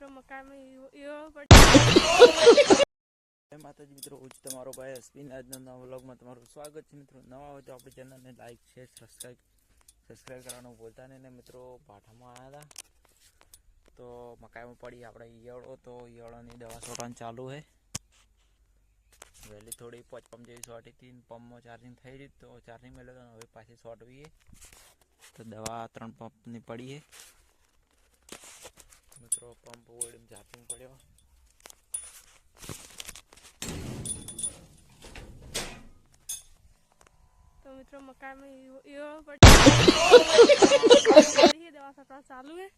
મકાઈ માં પડી યાર બડી હે માતાજી મિત્રો ઓજ તમારો ભાઈ સ્પીન આજનો નવો વ્લોગ માં તમારું સ્વાગત છે મિત્રો નવા હોય તો આપડે ચેનલ ને લાઈક શેર સબ્સ્ક્રાઇબ સબ્સ્ક્રાઇબ કરવાનું બોલતા ને મિત્રો પાઠા માં આયા તા તો મકાઈ માં પડી આપડે યાર ઓ તો યાર ની દવા છોટા ને ચાલુ હે વેલી થોડી પચપમ જેવી સોટી 3 પમ માં ચાર્જિંગ થઈ ગઈ તો ચાર્જિંગ મેલો હવે પાછી શોર્ટ વી તો દવા 3 પમ ની પડી હે મિત્રો પંપ ઓળીને ઝાપીને પડ્યો તો મિત્રો મકાન में यो दवा चालू है